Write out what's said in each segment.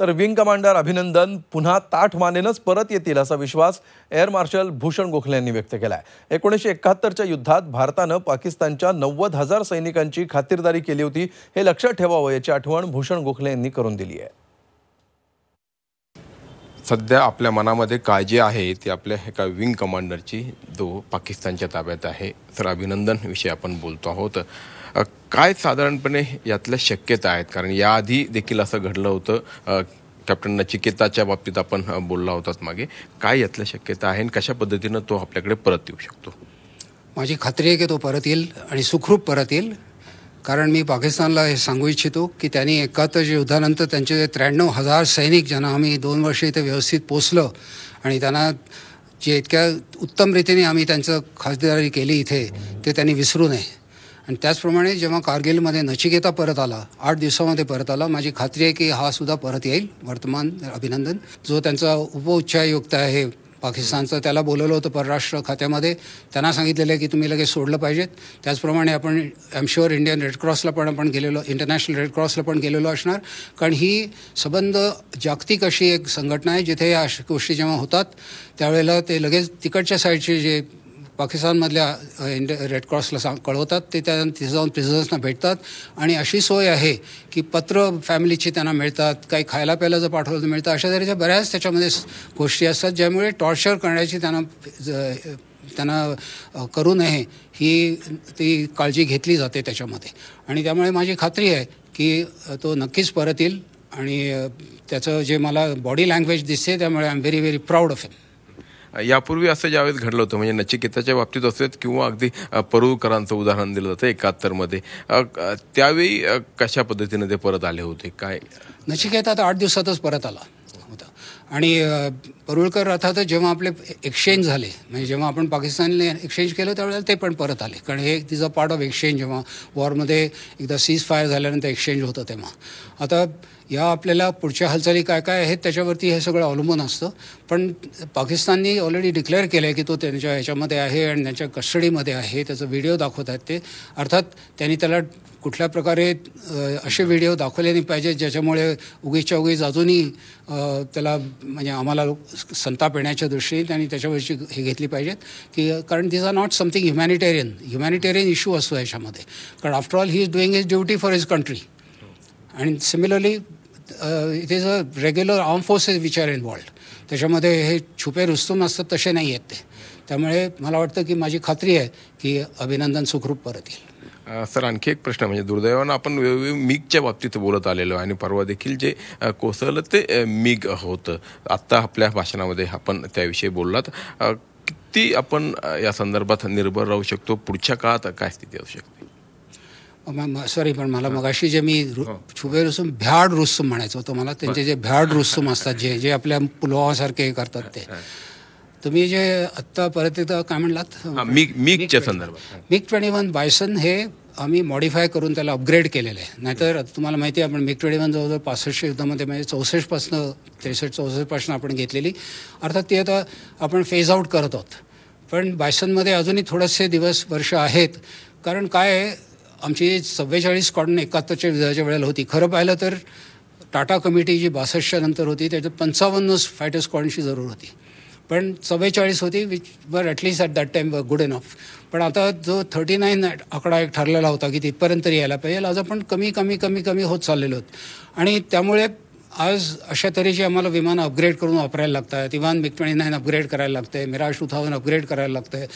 तर wing commander अभिनंदन पुन्हा ताठ मानेनच परत येतील असा विश्वास एअर मार्शल भूषण गोखले यांनी व्यक्त केला आहे एकोणीसशे एकाहत्तरच्या युद्धात भारतानं पाकिस्तानच्या नव्वद हजार सैनिकांची खातिरदारी केली होती हे लक्षात ठेवावं याची आठवण भूषण गोखले यांनी करून दिली आहे. सध्या आपल्या मनामध्ये काळजी आहे ती आपल्या एका विंग कमांडरची जो पाकिस्तानच्या ताब्यात आहे. तर अभिनंदन विषयी आपण बोलतो आहोत. काय साधारणपणे यातल्या शक्यता आहेत? कारण याआधी देखील असं घडलं होतं. कॅप्टन नचिकेताच्या बाबतीत आपण बोलला होतात मागे. काय यातल्या शक्यता आहे आणि कशा पद्धतीनं तो आपल्याकडे परत येऊ शकतो? माझी खात्री आहे की तो परत येईल आणि सुखरूप परत येईल. कारण मी पाकिस्तानला हे सांगू इच्छितो की त्यांनी एकाहत्तर युद्धानंतर त्यांचे जे त्र्याण्णव हजार सैनिक ज्यांना आम्ही दोन वर्ष इथे व्यवस्थित पोचलं आणि त्यांना जे इतक्या उत्तम रीतीने आम्ही त्यांचं खासदारी केली इथे ते त्यांनी विसरू नये. आणि त्याचप्रमाणे जेव्हा कारगिलमध्ये नचिकेता परत आला आठ दिवसामध्ये परत आला माझी खात्री आहे की हा सुद्धा परत येईल. वर्तमान अभिनंदन. जो त्यांचा उपउच्चायुक्त आहे पाकिस्तानचं त्याला बोलवलं होतं परराष्ट्र खात्यामध्ये. त्यांना सांगितलेलं आहे की तुम्ही लगेच सोडलं पाहिजेत. त्याचप्रमाणे आपण एम शुअर इंडियन रेड क्रॉसला पण आपण गेलेलो इंटरनॅशनल रेड क्रॉसला पण गेलेलो असणार. कारण ही संबंध जागतिक अशी एक संघटना आहे जिथे या गोष्टी जेव्हा होतात त्यावेळेला ते लगेच तिकडच्या साईडचे जे पाकिस्तानमधल्या इंड रेडक्रॉसला सांग कळवतात ते त्या तिथे जाऊन प्रिझन्सना भेटतात. आणि अशी सोय आहे की पत्र फॅमिलीची त्यांना मिळतात काही खायला प्यायला जर पाठवलं तर मिळतं अशा तऱ्हेच्या बऱ्याच त्याच्यामध्ये गोष्टी असतात ज्यामुळे टॉर्चर करण्याची त्यांना ज- त्यांना करू नये ही ती काळजी घेतली जाते त्याच्यामध्ये. आणि त्यामुळे माझी खात्री आहे की तो नक्कीच परत येईल आणि त्याचं जे मला बॉडी लँग्वेज दिसते त्यामुळे I am very very proud of him यापूर्वी असं ज्यावेळेस घडलं होतं म्हणजे नचिकेताच्या बाबतीत असेल किंवा अगदी परुळकरांचं उदाहरण दिलं जातं एकाहत्तरमध्ये त्यावेळी कशा पद्धतीने ते परत आले होते? काय? नचिकेत आता आठ दिवसातच परत आला होता. आणि परुळकर अर्थातच जेव्हा आपले एक्सचेंज झाले म्हणजे जेव्हा आपण पाकिस्तानने एक्सचेंज केलं त्यावेळेला ते पण परत आले. कारण हे तिचं पार्ट ऑफ एक्सचेंज जेव्हा वॉरमध्ये एकदा सीज फायर झाल्यानंतर एक्सचेंज होतं तेव्हा. आता या आपल्याला पुढच्या हालचाली काय काय आहेत त्याच्यावरती हे सगळं अवलंबून असतं. पण पाकिस्ताननी ऑलरेडी डिक्लेअर केलं आहे की तो त्यांच्या ह्याच्यामध्ये आहे आणि त्यांच्या कस्टडीमध्ये आहे. त्याचा व्हिडिओ दाखवत आहेत ते. अर्थात त्यांनी त्याला कुठल्या प्रकारे असे व्हिडिओ दाखवले नाही पाहिजेत ज्याच्यामुळे उगीच्या उगीच अजूनही त्याला म्हणजे आम्हाला संताप येण्याच्या दृष्टीने त्यांनी त्याच्यावरची हे घेतली पाहिजेत की कारण this are not something humanitarian humanitarian issue असतो याच्यामध्ये कारण after all he is doing his duty for his country आणि similarly it is a regular arm forces which are involved त्याच्यामध्ये हे छुपे रुस्तुम असतात तसे नाही आहेत ते. त्यामुळे मला वाटतं की माझी खात्री आहे की अभिनंदन सुखरूप परत येईल. सर आणखी एक प्रश्न म्हणजे दुर्दैवानं आपण वेगवेगळे मिगच्या बाबतीत बोलत आलेलो आणि परवा देखील जे कोसळलं ते मिग होतं. आत्ता आपल्या भाषणामध्ये आपण त्याविषयी बोललात. किती आपण या संदर्भात निर्भर राहू शकतो? पुढच्या काळात काय स्थिती असू शकते? सॉरी पण मला मगाशी जे मी रु- छुपे रुसूम भ्याड रुस्तुम म्हणायचं होतं मला त्यांचे जे भ्याड रुस्तुम असतात जे जे आपल्या पुलवामासारखे हे करतात ते. तुम्ही जे आत्ता परत एकदा काय म्हणलात? हा, मिग मिगच्या संदर्भात मिग ट्वेंटी वन बायसन हे आम्ही मॉडिफाय करून त्याला अपग्रेड केलेलं आहे. नाहीतर तुम्हाला माहिती आहे आपण मिग ट्वेंटी वन जवळजवळ पासष्ट युद्धामध्ये म्हणजे चौसष्टपासनं त्रेसष्ट चौसष्टपासून आपण घेतलेली. अर्थात ती आता आपण फेज आऊट करत आहोत. पण बायसनमध्ये अजूनही थोडेसे दिवस वर्ष आहेत. कारण काय आहे आमची चव्वेचाळीस स्क्वॉडन एकाहत्तरच्या युद्धाच्या वेळेला होती. खरं पाहिलं तर टाटा कमिटी जी बासष्टच्या नंतर होती त्याच्यात पंचावन्नच फायटर स्क्वॉडची जरूर होती. पण चव्वेचाळीस होती which were at least at that time were good enough पण आता जो थर्टी नाईन आकडा एक ठरलेला होता की तिथपर्यंत तरी यायला पाहिजे आज आपण कमी कमी कमी कमी होत चाललेलो आहोत. आणि त्यामुळे आज अशा तऱ्हेची आम्हाला विमानं अपग्रेड करून वापरायला लागत आहेत even MiG twenty nine upgrade करायला लागतं. आहे मिराज टू थाउजंड अपग्रेड करायला लागतं. आहे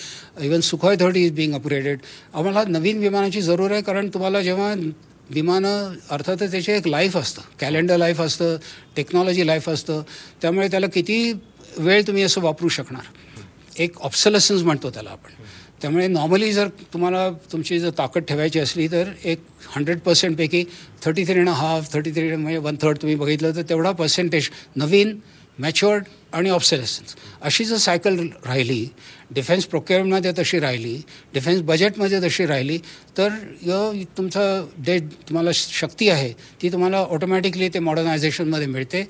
even Sukhoi thirty is being upgraded आम्हाला नवीन विमानाची जरूर आहे कारण तुम्हाला जेव्हा विमानं अर्थातच त्याचे एक लाईफ असतं. कॅलेंडर लाईफ असतं. टेक्नॉलॉजी लाईफ असतं. त्यामुळे त्याला किती वेळ तुम्ही असं वापरू शकणार? एक ऑप्सलसन्स म्हणतो त्याला आपण. त्यामुळे नॉर्मली जर तुम्हाला तुमची जर ताकद ठेवायची असली तर एक hundred पर्सेंटपैकी thirty three and half thirty three म्हणजे वन थर्ड तुम्ही बघितलं तर तेवढा पर्सेंटेज नवीन मॅच्युअर्ड आणि ऑब्सेलेसन्स अशी जर सायकल राहिली डिफेन्स प्रोक्युअरमध्ये तशी राहिली डिफेन्स बजेटमध्ये तशी राहिली तर य तुमचं जे तुम्हाला शक्ती आहे ती तुम्हाला ऑटोमॅटिकली ते मॉडर्नायझेशनमध्ये मिळते.